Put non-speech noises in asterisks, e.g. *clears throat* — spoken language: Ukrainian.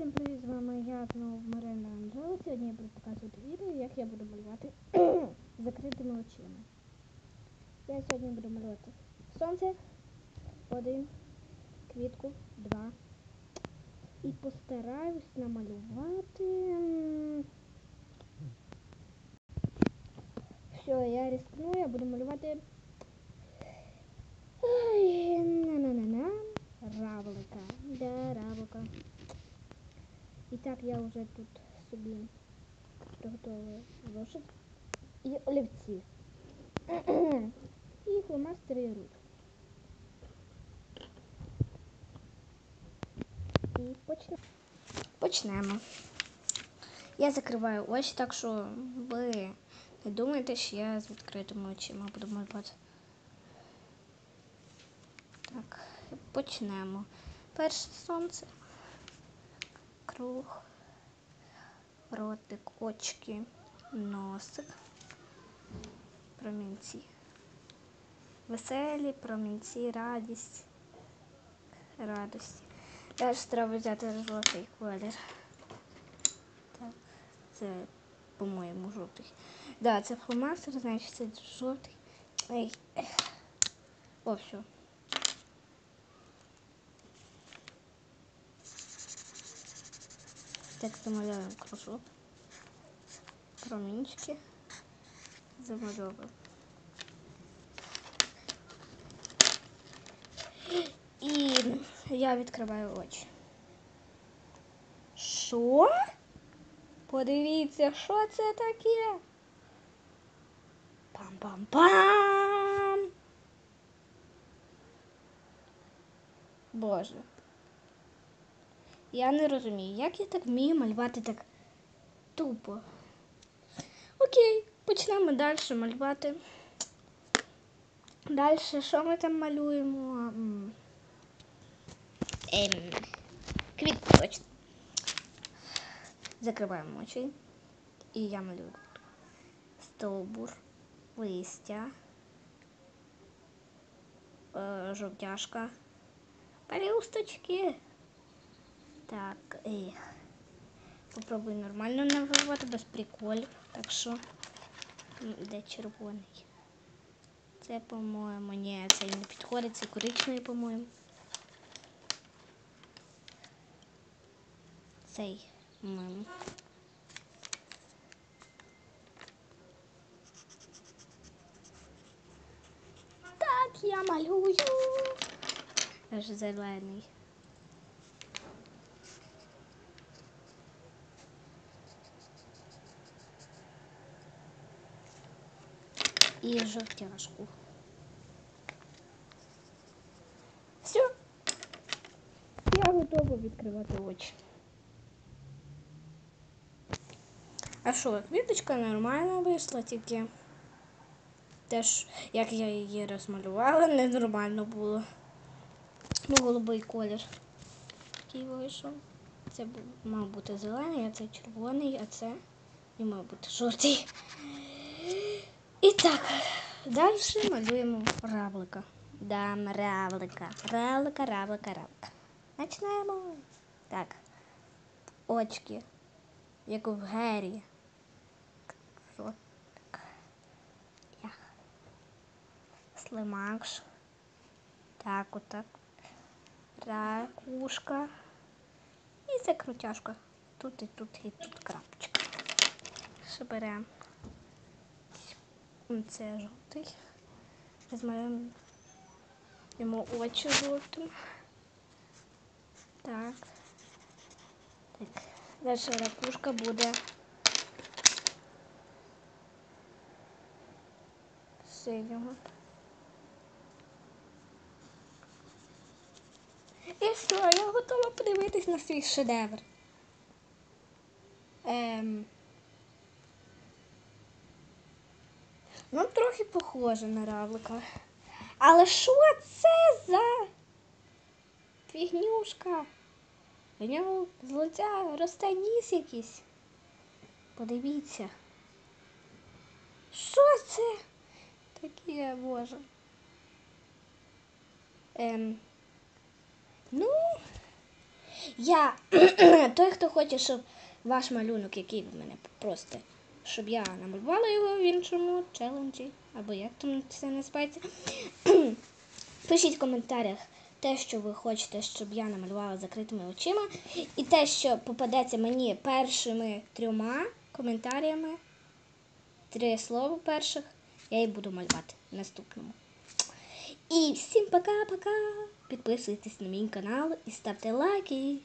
Всім привіт, з вами я знову Марина Анжела. Сьогодні я буду показувати відео, як я буду малювати *clears throat* закритими очима. Я сьогодні буду малювати сонце, один, квітку, два. І постараюсь намалювати. Все, я рискну, я буду малювати. Ой, на-на-на-на. Равлика. Да, равлика. І так я вже тут собі приготувала зошит і олівці. *clears throat* і фломастери і ручку. І почнемо. Почнемо. Я закриваю очі, так що ви не думайте, що я з відкритими очима буду малювати. Так, почнемо. Перше сонце круг, ротик, очки, носик, промінці. Веселі, промінці, радість, радості. Далі треба взяти жовтий колір. Так, це, по-моєму, жовтий. Так, да, це фломастер, значить це жовтий. Ей. О, все. Так замальовуємо кружок, промінчики, замальовуємо. І я відкриваю очі. Що? Подивіться, що це таке? Пам-пам-пам! Боже. Я не розумію, як я так вмію малювати так тупо. Окей, почнемо далі малювати. Далі, що ми там малюємо? Ем, квітку точно. Закриваємо очі. І я малюю стовбур, листя, е, жовтяшка, пелюсточки. Так, ех. Попробую нормально навивати, без приколів. Так що де червоний? Це, по-моєму, ні, цей не підходить, це коричневий, по-моєму. Цей, по-моєму. Так, я малюю. Аж зелений. І жовтяшку. Все. Я готова відкривати очі. А що, квіточка нормально вийшла, тільки теж, як я її розмалювала, ненормально було. Ну, голубий колір. Такий вийшов. Це мав бути зелений, а це червоний, а це і мав бути жовтий. І так, далі малюємо равлика. Дам равлика. Равлика, равлика, равлика. Почнемо. Так. Очки. Як в Гері. Слимакш. Так, отак. Ракушка. І це крутяшка. Тут і тут, і тут крапочка. Що беремо? Це жовтий. Розмалюємо йому очі жовтим. Так. Так. Далі ракушка буде синього. І все, я готова подивитись на свій шедевр. Ем... Ну, трохи похоже на равлика. Але що це за фігнюшка? У нього з лиця росте ніс якийсь. Подивіться. Що це? Таке, боже. Ем. Ну, Я *clears throat* той, хто хоче, щоб ваш малюнок, який ви мене попросите, щоб я намалювала його в іншому челенджі, або як там це називається. *clears throat* Пишіть в коментарях те, що ви хочете, щоб я намалювала закритими очима. І те, що попадеться мені першими трьома коментарями, три слова перших, я і буду малювати в наступному. І всім пока-пока! Підписуйтесь на мій канал і ставте лайки.